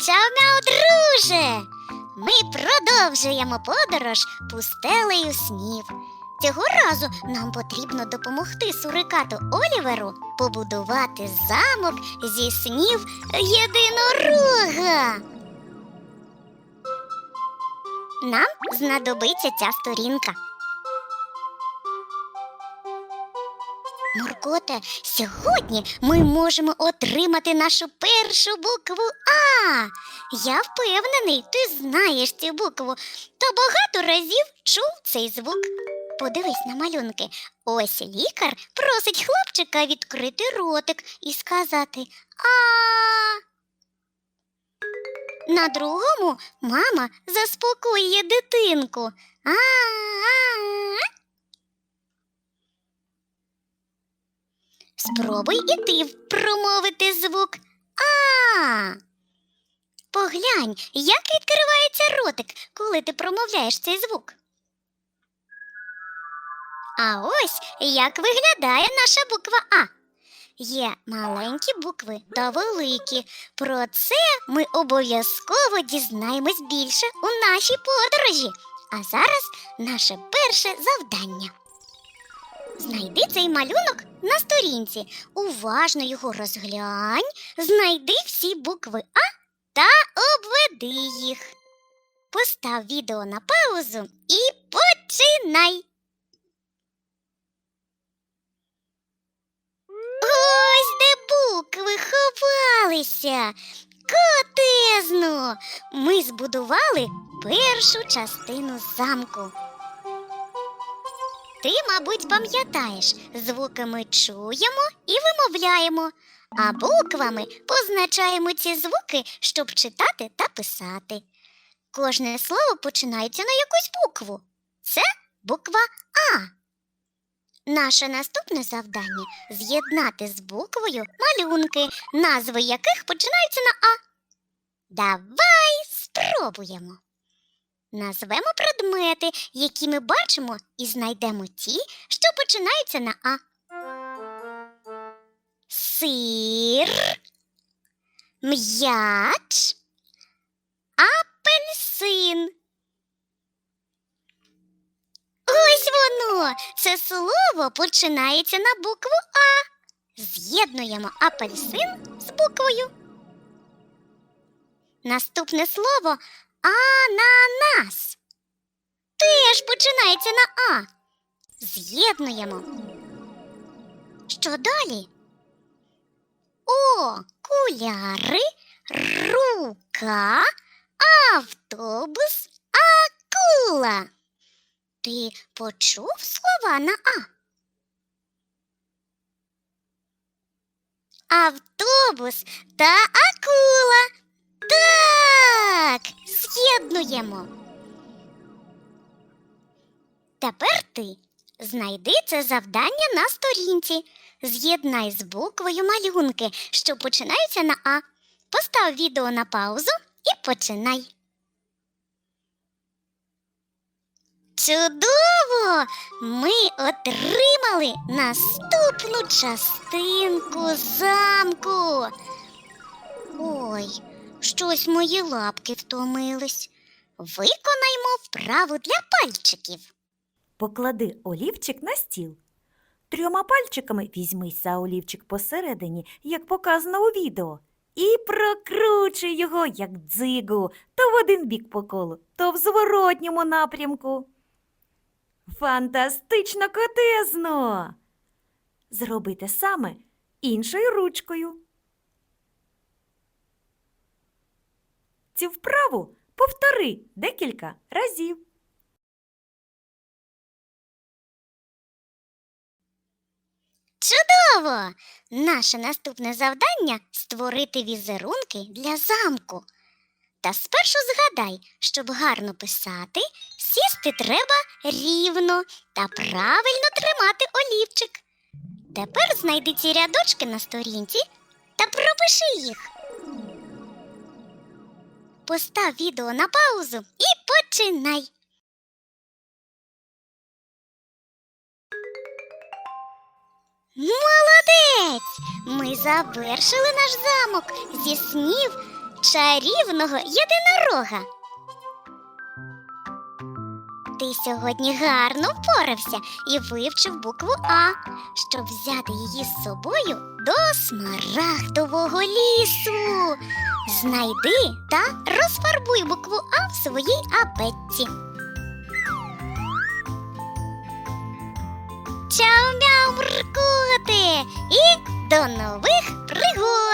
Чао-мяу, друже! Ми продовжуємо подорож пустелею снів. Цього разу нам потрібно допомогти сурикату Оліверу побудувати замок зі снів єдинорога. Нам знадобиться ця сторінка. Моркоте, сьогодні ми можемо отримати нашу першу букву А. Я впевнений, ти знаєш цю букву та багато разів чув цей звук. Подивись на малюнки. Ось лікар просить хлопчика відкрити ротик і сказати А. На другому мама заспокоює дитинку. А. Спробуй і ти промовити звук А. Поглянь, як відкривається ротик, коли ти промовляєш цей звук. А ось як виглядає наша буква А. Є маленькі букви та великі. Про це ми обов'язково дізнаємось більше у нашій подорожі. А зараз наше перше завдання. Знайди цей малюнок на сторінці. Уважно його розглянь, знайди всі букви А та обведи їх. Постав відео на паузу і починай. Ось де букви ховалися. Котезно. Ми збудували першу частину замку. Ти, мабуть, пам'ятаєш, звуки ми чуємо і вимовляємо, а буквами позначаємо ці звуки, щоб читати та писати. Кожне слово починається на якусь букву. Це буква А. Наше наступне завдання з'єднати з буквою малюнки, назви яких починаються на А. Давай спробуємо. Назвемо предмети, які ми бачимо, і знайдемо ті, що починаються на А. Сир, м'яч, апельсин. Ось воно. Це слово починається на букву А. З'єднуємо апельсин з буквою. Наступне слово Ананас. Теж починається на А. З'єднуємо. Що далі? О, куляри, рука, автобус, акула. Ти почув слова на А? Автобус та акула. З'єднуємо. Тепер ти знайди це завдання на сторінці. З'єднай з буквою малюнки, що починаються на А. Постав відео на паузу і починай. Чудово! Ми отримали наступну частинку замку. Ой, щось мої лапки втомились. Виконаймо вправу для пальчиків. Поклади олівчик на стіл. Трьома пальчиками візьмись за олівчик посередині, як показано у відео, і прокручуй його, як дзигу, то в один бік по колу, то в зворотньому напрямку. Фантастично котезно! Зроби те саме іншою ручкою. Цю вправу повтори декілька разів. Чудово! Наше наступне завдання створити візерунки для замку. Та спершу згадай, щоб гарно писати, сісти треба рівно та правильно тримати олівчик. Тепер знайди ці рядочки на сторінці та пропиши їх. Постав відео на паузу і починай. Молодець! Ми завершили наш замок зі снів чарівного єдинорога. Ти сьогодні гарно впорався і вивчив букву А, щоб взяти її з собою до смарагдового лісу. Знайди та розфарбуй букву А в своїй абетці. Чао-мяу, муркоти! І до нових пригод!